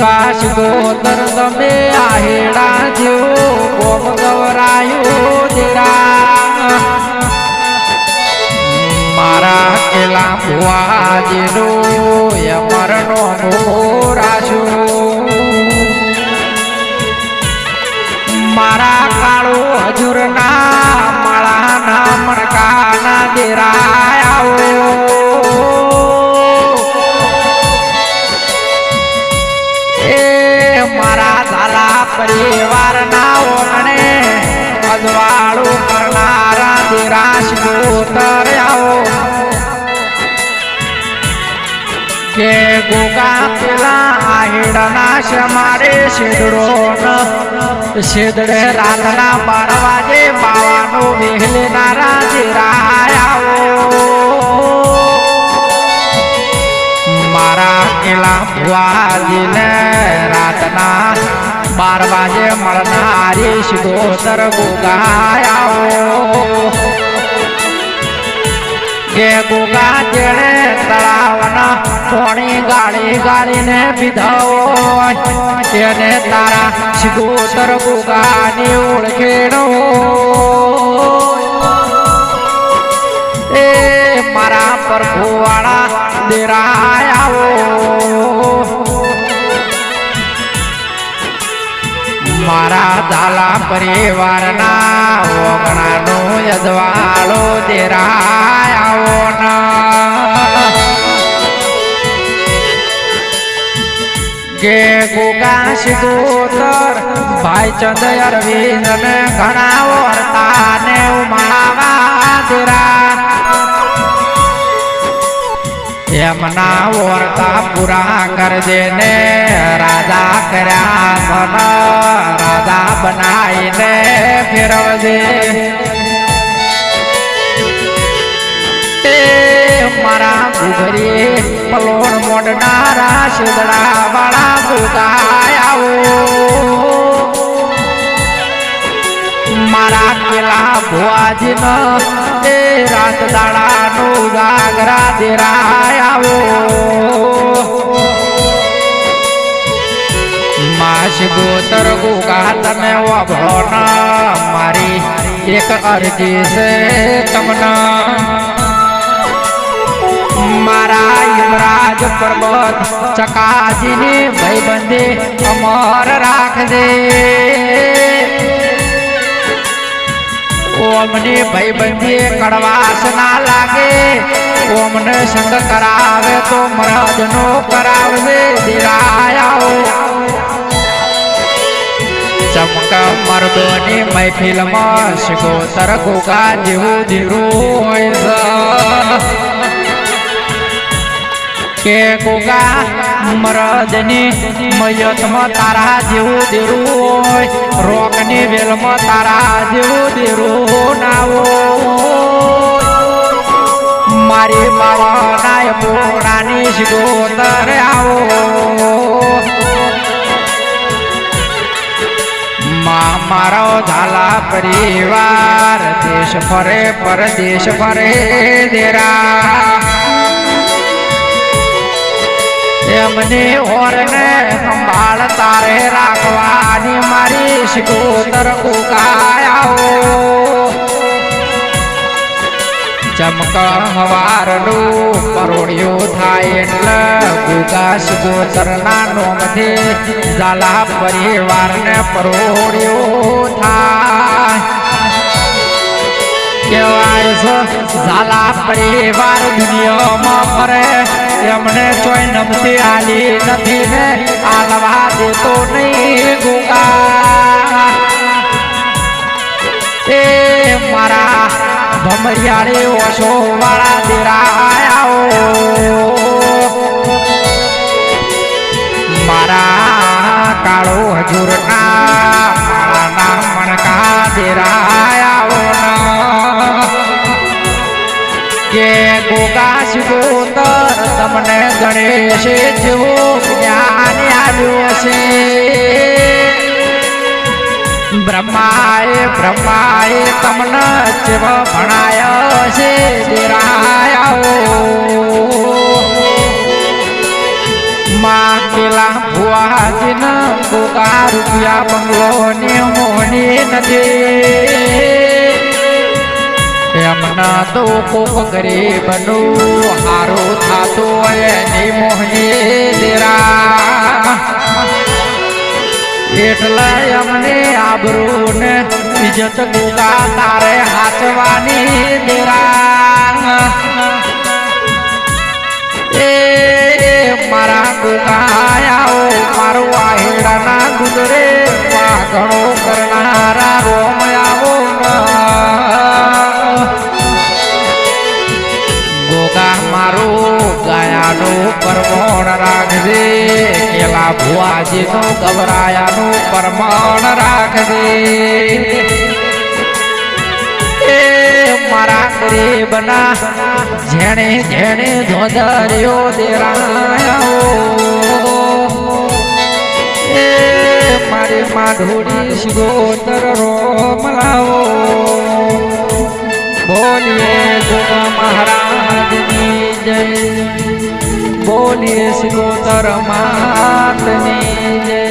ગુગાશ ગોતર તમે આહેડા જેવો કોમ ગવરાયો દેરા મારા કેલા ભુવાજીનો યમરનો મોરાશો મારા કાળો હજુરના માળાના મણકાના દેરાય પરિવારના ઓગણે અજવાળું કરનારા દેરાશ ગોતર કે ગોગા પેલા આહેડના શમારે શેદડો શેદડે રાતના બાર વાગે બાવાનો વહેલેનારા દેરાય. મારા કેલા ભુવાજીને રાતના બાર વાગે મળનારી શિગોતર ગુગાયાઓ. કે ગુગા જેણે તળાવના કોણી ગાળી ગાળીને પીધાઓ તેને તારા શિગોતર ગુગાની ઓળખેણો ઝાલા પરિવારના ઓગણાનો યજવાળો દેરાયાઓ ના કે ગોગા સિદ્ધોતર ભાઈ ચંદ અરવિંદ ને ઘણા વર્તા ને ઉમાવા દેરા એમના ઓરતા પૂરા કરજે ને રાજા કર્યા મન રાજા બનાવીને ફેરવજે મારા ગુગરી પલોણ મોડનારા શેદડા વાળા ગુગાયાઓ મારા કેલા નો એ રાત દાડાનું ગાગરા દેરાયાવો માસ ગોતર ગુગા તમે વભોના મારી એક અરજી છે તમને. મારા યુવરાજ પર્વત ચકાજીની ભાઈબંધી અમર રાખજે. ઓમની ભાઈબંધી કડવાશ ના લાગે. ઓમને સંગ કરાવે તો મહારાજ નો કરાવજે દિરાયાઓ ચમક મર્દોની શીખો શિકોતર કા જેવું ધીરું હોય કે ગોગા મરદની મયતમાં તારા જેવું દેરું હોય. રોકની વેલમાં તારા જેવું દેરું ના હોય. મારી બાવાના પોરાની શિગોતર આવો. મારો ઝાલા પરિવાર, દેશ ફરે, પરદેશ ફરે, દેરા. એમને ઓરને સંભાળ તારે રાખવાની મારી શિકોતર કુકાયાઓ ચમક હવારનું પરોડિયું થાય એટલે ગુગાસ ગોતરના નોમથી ઝાલા પરિવારને પરોડિયું થાય. છે. ઝાલા પરિવાર દુનિયામાં ફરે. એમને ચોય નમતી આલી નથી ને. આલવા દેતો નહીં ગુગા. એ મારા ભમરિયાળી ઓછો વાળા દેરાયાઓ. મારા કાળો હજુરના મારા મણકા દેરાયાઓ કે ગોતર તમને ગણેશ જેવું જ્ઞાન આવ્યું છે બ્રહ્માએ બ્રહ્માએ તમને જેવ ભણાયો છે માં પેલા ભુવાજીન ગોગા રૂપિયા બંગલો ની મોની નથી એમના તો કોક ગરીબનું હારું થતો એની મોહની દેરા એટલે અમને આબરૂ ને ઇજત ગોગા તારે હાચવાની દેરા એ મારા ગોગાયાઓ પરમોણ રાખજે કેલા ભુવાજી નું ગભરાયા નું પરમણ રાખજે મારા ગરીબના જેણે જેણે ધોધર્યો દેરાયો. મારી માધુરી શિગોતર રોમ લાવો. બોલીએ ગોગા મહારાજની જય બોલીએ શિગોતર માતની જય.